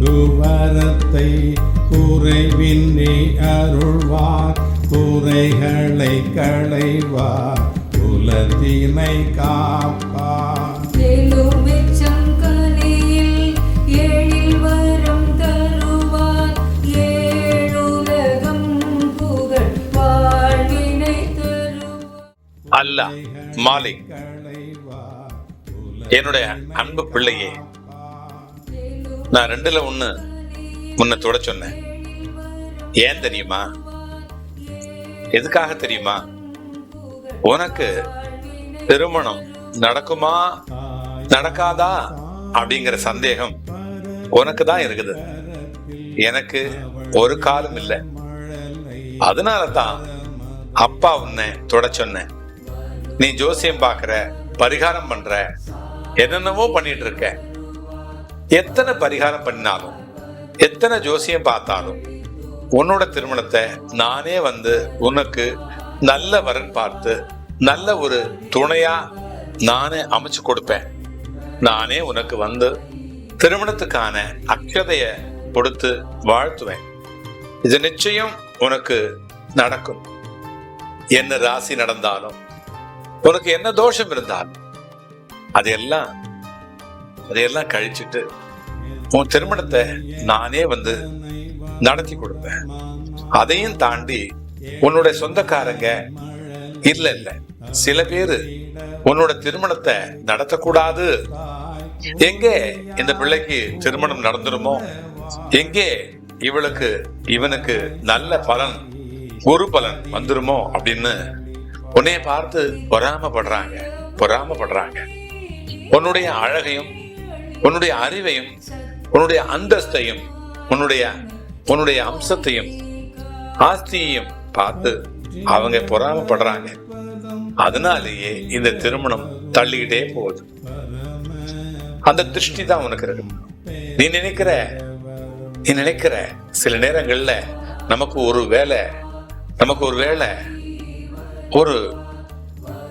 குவரத்தை குறைவின்றி அருள்வார். குறைகளை களைவார். குலத்தினை காப்பார். எலுமிச்சம் கனியில் எழில் வரம் தருவார். ஏழுலகம் புகழ் வாழ்வினை தருவார். அல்லாஹ் மாலிக் என்னுடைய அன்பு பிள்ளையே நான் ரெண்டுல ஒன்று முன்ன தொட சொன்னேன். ஏன் தெரியுமா? எதுக்காக தெரியுமா? உனக்கு திருமணம் நடக்குமா? நடக்காதா? அப்படிங்கிற சந்தேகம் உனக்கு தான் இருக்குது. எனக்கு ஒரு காலம் இல்லை. அதனால தான் அப்பா உன்னை தொட சொன்னேன். நீ ஜோசியம் பார்க்குற பரிகாரம் பண்ற என்னென்னவோ பண்ணிட்டு இருக்க. எத்தனை பரிகாரம் பண்ணாலும் எத்தனை ஜோசியம் பார்த்தாலும் உன்னோட திருமணத்தை நானே வந்து உனக்கு நல்ல வரன் பார்த்து நல்ல ஒரு துணையா நானே அமைச்சு கொடுப்பேன். நானே உனக்கு வந்து திருமணத்துக்கான அக்ஷதைய கொடுத்து வாழ்த்துவேன். இது நிச்சயம் உனக்கு நடக்கும். என்ன ராசி நடந்தாலும் உனக்கு என்ன தோஷம் இருந்தாலும் அதையெல்லாம் அதையெல்லாம் கழிச்சிட்டு உன் திருமணத்தை நானே வந்து நடத்தி கொடுப்பேன். அதையும் தாண்டி உன்னுடைய சொந்தக்காரங்க இல்ல இல்ல. சில பேரு உன்னோட திருமணத்தை நடத்தக்கூடாது. எங்கே இந்த பிள்ளைக்கு திருமணம் நடந்துருமோ? எங்கே இவளுக்கு இவனுக்கு நல்ல பலன் குரு பலன் வந்துருமோ அப்படின்னு உன்னைய பார்த்து பொறாமப்படுறாங்க பொறாமப்படுறாங்க. உன்னுடைய அழகையும் உன்னுடைய அறிவையும் உன்னுடைய அந்தஸ்தையும் உன்னுடைய உன்னுடைய அம்சத்தையும் ஆஸ்தியையும் பார்த்து அவங்க பொறாமப்படுறாங்க. அதனாலேயே இந்த திருமணம் தள்ளிக்கிட்டே போகுது. அந்த திருஷ்டி தான் உனக்கு இருக்கு நீ நினைக்கிற நீ நினைக்கிற சில நேரங்கள்ல நமக்கு ஒரு வேலை நமக்கு ஒரு வேலை ஒரு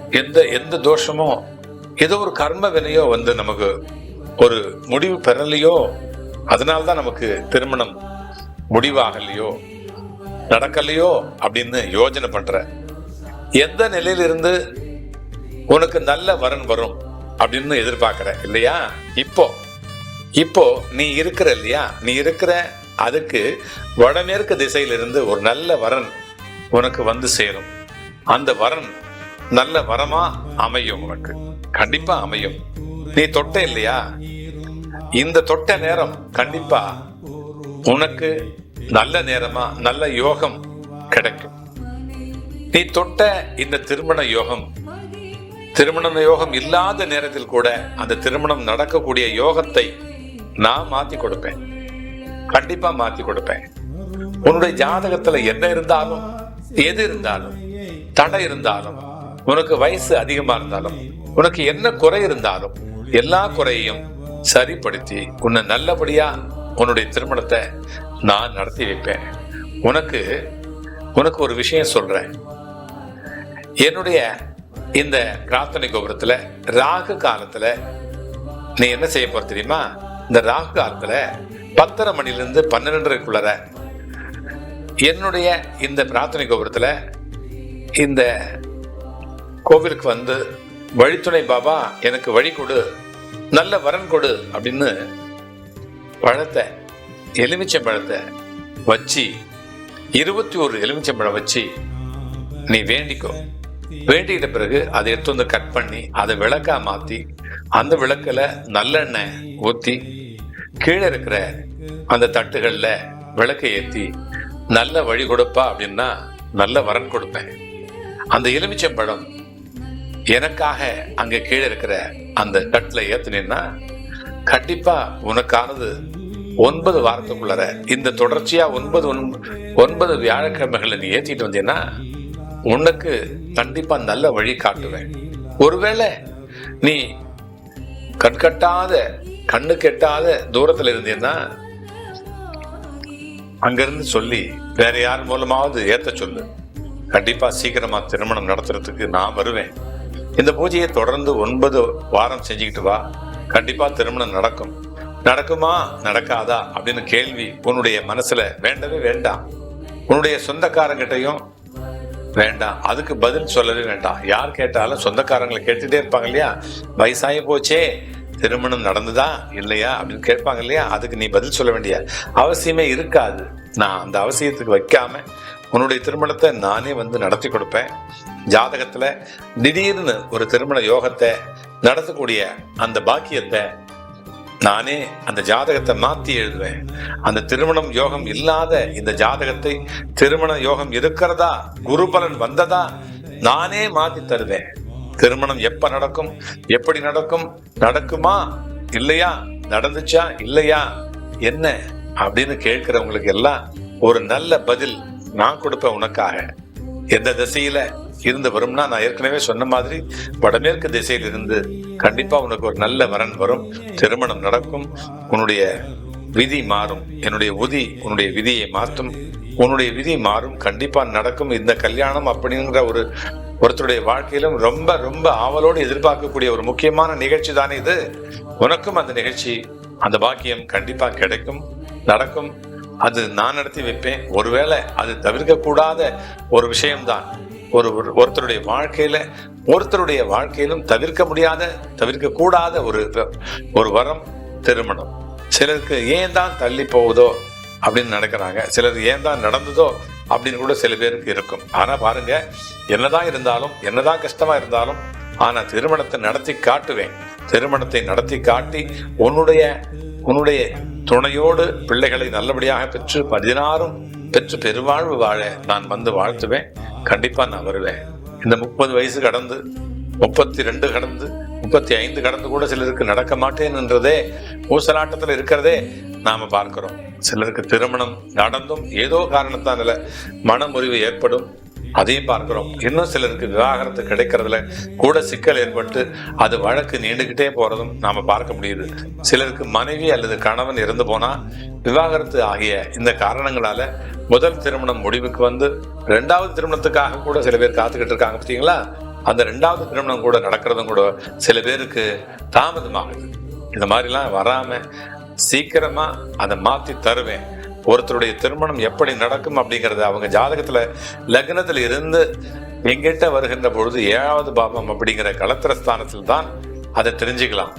எந்த எந்த தோஷமோ ஏதோ ஒரு கர்ம வினையோ வந்து நமக்கு ஒரு முடிவு பெறலையோ அதனால்தான் நமக்கு திருமணம் முடிவாகலையோ நடக்கலையோ அப்படின்னு யோஜனை பண்ற. எந்த நிலையிலிருந்து உனக்கு நல்ல வரன் வரும் அப்படின்னு எதிர்பார்க்கிற இல்லையா? இப்போ இப்போ நீ இருக்கிற இல்லையா? நீ இருக்கிற அதுக்கு வடமேற்கு திசையிலிருந்து ஒரு நல்ல வரன் உனக்கு வந்து சேரும். அந்த வரன் நல்ல வரமா அமையும் உனக்கு. கண்டிப்பா அமையும். நீ தொட்ட இல்லையா? இந்த தொட்ட நேரம் கண்டிப்பா உனக்கு நல்ல நேரமா நல்ல யோகம் கிடைக்கும். நீ தொட்ட இந்த திருமண யோகம் திருமண யோகம் இல்லாத நேரத்தில் கூட அந்த திருமணம் நடக்கக்கூடிய யோகத்தை நான் மாத்தி கொடுப்பேன். கண்டிப்பா மாத்தி கொடுப்பேன். உன்னுடைய ஜாதகத்துல என்ன இருந்தாலும் எது இருந்தாலும் தடை இருந்தாலும் உனக்கு வயசு அதிகமா இருந்தாலும் உனக்கு என்ன குறை இருந்தாலும் எல்லா குறையையும் சரிப்படுத்தி உன்னை நல்லபடியா உன்னுடைய திருமணத்தை நான் நடத்தி வைப்பேன். உனக்கு உனக்கு ஒரு விஷயம் சொல்றேன். என்னுடைய இந்த பிரார்த்தனை கோபுரத்துல ராகு காலத்துல நீ என்ன செய்ய போற தெரியுமா? இந்த ராகு காலத்துல பத்தரை மணிலிருந்து பன்னிரெண்டரைக்குள்ளர என்னுடைய இந்த பிரார்த்தனை கோபுரத்துல இந்த கோவிலுக்கு வந்து வழித்துணை பாபா எனக்கு வழி கொடு. நல்ல வரன் கொடு. அப்படின்னு பழத்தை எலுமிச்சம்பழத்தை வச்சு இருபத்தி ஒரு எலுமிச்சம்பழம் வச்சு நீ வேண்டிக்கோ. வேண்டிக்கிட்ட பிறகு அதை எடுத்து வந்து கட் பண்ணி அதை விளக்கா மாற்றி அந்த விளக்கில் நல்லெண்ணெய் ஊற்றி கீழே இருக்கிற அந்த தட்டுகளில் விளக்கை ஏற்றி நல்ல வழி கொடுப்பா அப்படின்னா நல்ல வரன் கொடுப்பேன். அந்த எலுமிச்சம்பழம் எனக்காக அங்க கீழே இருக்கிற அந்த கட்டில் ஏத்துனீன்னா கண்டிப்பா உனக்கானது ஒன்பது வாரத்துக்குள்ளர இந்த தொடர்ச்சியா ஒன்பது ஒன்பது வியாழக்கிழமைகளை நீ ஏத்திட்டு வந்தீங்கன்னா உனக்கு கண்டிப்பா நல்ல வழி காட்டுவேன். ஒருவேளை நீ கண்கட்டாத கண்ணு கெட்டாத தூரத்துல இருந்தீங்கன்னா அங்கிருந்து சொல்லி வேற யார் மூலமாவது ஏத்த சொல்லு. கண்டிப்பா சீக்கிரமா திருமணம் நடத்துறதுக்கு நான் வருவேன். இந்த பூஜையை தொடர்ந்து ஒன்பது வாரம் செஞ்சுக்கிட்டு வா. கண்டிப்பா திருமணம் நடக்கும். நடக்குமா? நடக்காதா? அப்படின்னு கேள்வி உன்னுடைய மனசுல வேண்டவே வேண்டாம். உன்னுடைய சொந்தக்காரங்கிட்டையும் வேண்டாம். அதுக்கு பதில் சொல்லவே வேண்டாம். யார் கேட்டாலும் சொந்தக்காரங்களை கேட்டுட்டே இருப்பாங்க இல்லையா? வயசாகி போச்சே. திருமணம் நடந்ததா? இல்லையா? அப்படின்னு கேட்பாங்க இல்லையா? அதுக்கு நீ பதில் சொல்ல வேண்டிய அவசியமே இருக்காது. நான் அந்த அவசியத்துக்கு வைக்காம உன்னுடைய திருமணத்தை நானே வந்து நடத்தி கொடுப்பேன். ஜாதகத்துல திடீர்னு ஒரு திருமண யோகத்தை நடத்தக்கூடிய அந்த பாக்கியத்தை நானே அந்த ஜாதகத்தை மாத்தி எழுதுவேன். அந்த திருமணம் யோகம் இல்லாத இந்த ஜாதகத்தை திருமண யோகம் இருக்கிறதா குரு பலன் வந்ததா? நானே மாத்தி தருவேன். திருமணம் எப்ப நடக்கும்? எப்படி நடக்கும்? நடக்குமா? இல்லையா? நடந்துச்சா? இல்லையா? என்ன? அப்படின்னு கேட்கிறவங்களுக்கு எல்லாம் ஒரு நல்ல பதில் நான் கொடுப்பேன் உனக்காக. எந்த திசையில? இருந்து வரும்னா நான் ஏற்கனவே சொன்ன மாதிரி வடமேற்கு திசையில் இருந்து கண்டிப்பா உனக்கு ஒரு நல்ல வரன் வரும். திருமணம் நடக்கும். உன்னுடைய விதி மாறும். என்னுடைய உதி உன்னுடைய விதியை மாற்றும். உன்னுடைய விதி மாறும். கண்டிப்பா நடக்கும். இந்த கல்யாணம் அப்படிங்கிற ஒரு ஒருத்தருடைய வாழ்க்கையிலும் ரொம்ப ரொம்ப ஆவலோடு எதிர்பார்க்கக்கூடிய ஒரு முக்கியமான நிகழ்ச்சி தானே இது. உனக்கும் அந்த நிகழ்ச்சி அந்த பாக்கியம் கண்டிப்பா கிடைக்கும். நடக்கும். அது நான் நடத்தி வைப்பேன். ஒருவேளை அது தவிர்க்க கூடாத ஒரு விஷயம்தான். ஒரு ஒரு- ஒருத்தருடைய வாழ்க்கையில ஒருத்தருடைய வாழ்க்கையிலும் தவிர்க்க முடியாத தவிர்க்க கூடாத ஒரு ஒரு வரம் திருமணம். சிலருக்கு ஏன் தான் தள்ளி போகுதோ அப்படின்னு நடக்கிறாங்க சிலர் ஏன் தான் நடந்ததோ அப்படின்னு கூட சில பேருக்கு இருக்கும். ஆனா பாருங்க என்னதான் இருந்தாலும் என்னதான் கஷ்டமா இருந்தாலும் ஆனா திருமணத்தை நடத்தி காட்டுவேன். திருமணத்தை நடத்தி காட்டி உன்னுடைய உன்னுடைய துணையோடு பிள்ளைகளை நல்லபடியாக பெற்று பதினாறும் பெற்று பெருவாழ்வு வாழ நான் வந்து வாழ்த்துவேன். கண்டிப்பாக நான் வருவேன். இந்த முப்பது வயசு கடந்து முப்பத்தி ரெண்டு கடந்து முப்பத்தி ஐந்து கடந்து கூட சிலருக்கு நடக்க மாட்டேன்ன்றதே ஊசலாட்டத்தில் இருக்கிறதே நாம் பார்க்கிறோம். சிலருக்கு திருமணம் நடந்தும் ஏதோ காரணத்தால மனமுறிவு ஏற்படும். அதையும் பார்க்கிறோம். இன்னும் சிலருக்கு விவாகரத்து கிடைக்கிறதுல கூட சிக்கல் ஏற்பட்டு அது வழக்கு நீண்டுகிட்டே போறதும் நாம பார்க்க முடியுது. சிலருக்கு மனைவி அல்லது கணவன் இறந்து போனா விவாகரத்து ஆகிய இந்த காரணங்களால முதல் திருமணம் முடிவுக்கு வந்து ரெண்டாவது திருமணத்துக்காக கூட சில பேர் காத்துக்கிட்டு இருக்காங்க பார்த்தீங்களா அந்த ரெண்டாவது திருமணம் கூட நடக்கிறதும் கூட சில பேருக்கு தாமதமாகுது. இந்த மாதிரிலாம் வராம சீக்கிரமா அதை மாத்தி தருவேன். ஒருத்தருடைய திருமணம் எப்படி நடக்கும் அப்படிங்கிறது அவங்க ஜாதகத்துல லக்னத்தில் இருந்து எங்கிட்ட வருகின்ற பொழுது ஏழாவது பாவம் அப்படிங்கிற களத்திரஸ்தானத்தில் தான் அதை தெரிஞ்சுக்கலாம்.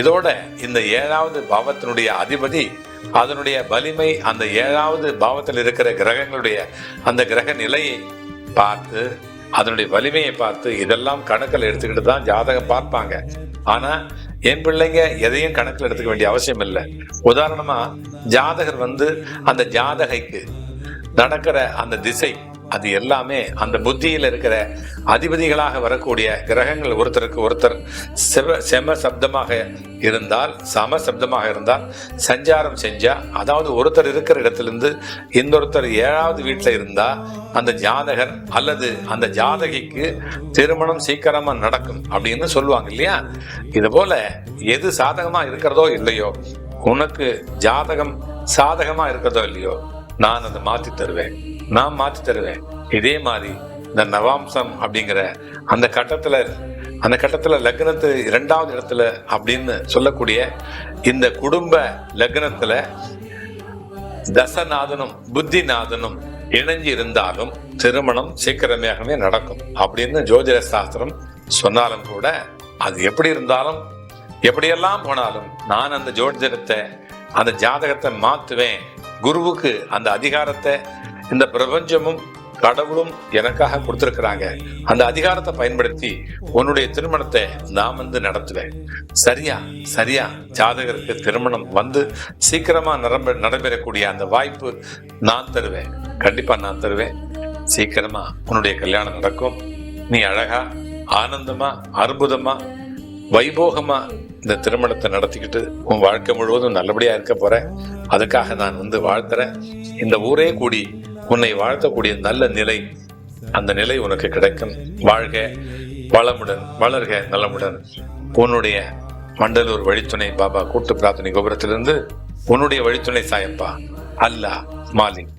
இதோட இந்த ஏழாவது பாவத்தினுடைய அதிபதி அதனுடைய வலிமை அந்த ஏழாவது பாவத்தில் இருக்கிற கிரகங்களுடைய அந்த கிரக நிலையை பார்த்து அதனுடைய வலிமையை பார்த்து இதெல்லாம் கணக்கில் எடுத்துக்கிட்டு தான் ஜாதகம் பார்ப்பாங்க. ஆனால் என் பிள்ளைங்க எதையும் கணக்கில் எடுத்துக்க வேண்டிய அவசியம் இல்லை. உதாரணமா ஜாதகர் வந்து அந்த ஜாதகைக்கு நடக்கிற அந்த திசை அது எல்லாமே அந்த புத்தியில் இருக்கிற அதிபதிகளாக வரக்கூடிய கிரகங்கள் ஒருத்தருக்கு ஒருத்தர் செவ செம சப்தமாக இருந்தால் சம சப்தமாக இருந்தால் சஞ்சாரம் செஞ்சால் அதாவது ஒருத்தர் இருக்கிற இடத்துலேருந்து இன்னொருத்தர் ஏழாவது வீட்டில் இருந்தால் அந்த ஜாதகர் அல்லது அந்த ஜாதகிக்கு திருமணம் சீக்கிரமாக நடக்கும் அப்படின்னு சொல்லுவாங்க இல்லையா? இது போல எது சாதகமாக இருக்கிறதோ இல்லையோ உனக்கு ஜாதகம் சாதகமாக இருக்கிறதோ இல்லையோ நான் அதை மாற்றி தருவேன். நான் மாத்தி தருவேன். இதே மாதிரி இந்த நவாம்சம் அப்படிங்கிற அந்த கட்டத்துல அந்த கட்டத்துல லக்னத்து இரண்டாவது இடத்துல அப்படின்னு சொல்லக்கூடிய இந்த குடும்ப லக்னத்துல தசநாதனும் புத்திநாதனும் இணைஞ்சு இருந்தாலும் திருமணம் சீக்கிரமாகவே நடக்கும் அப்படின்னு ஜோதிட சாஸ்திரம் சொன்னாலும் கூட அது எப்படி இருந்தாலும் எப்படியெல்லாம் போனாலும் நான் அந்த ஜோதிடத்தை அந்த ஜாதகத்தை மாத்துவேன் குருவுக்கு அந்த அதிகாரத்தை இந்த பிரபஞ்சமும் கடவுளும் எனக்காக கொடுத்திருக்கிறாங்க. அந்த அதிகாரத்தை பயன்படுத்தி உன்னுடைய திருமணத்தை நான் வந்து நடத்துவேன். சரியா? சரியா? ஜாதகருக்கு திருமணம் வந்து சீக்கிரமா நரம்ப நடைபெறக்கூடிய அந்த வாய்ப்பு நான் தருவேன். கண்டிப்பா நான் தருவேன். சீக்கிரமா உன்னுடைய கல்யாணம் நடக்கும். நீ அழகா ஆனந்தமா அற்புதமா வைபோகமா இந்த திருமணத்தை நடத்திக்கிட்டு உன் வாழ்க்கை முழுவதும் நல்லபடியா இருக்க போற அதுக்காக நான் வந்து வாழ்த்துறேன். இந்த ஊரே கூடி உன்னை வாழ்த்தக்கூடிய நல்ல நிலை அந்த நிலை உனக்கு கிடைக்கும். வாழ்க வளமுடன் வளர்க நலமுடன். உன்னுடைய மண்டலூர் வழித்துணை பாபா கூட்டு பிரார்த்தனை கோபுரத்திலிருந்து உன்னுடைய வழித்துணை சாயப்பா அல்லாஹ் மாலிக்.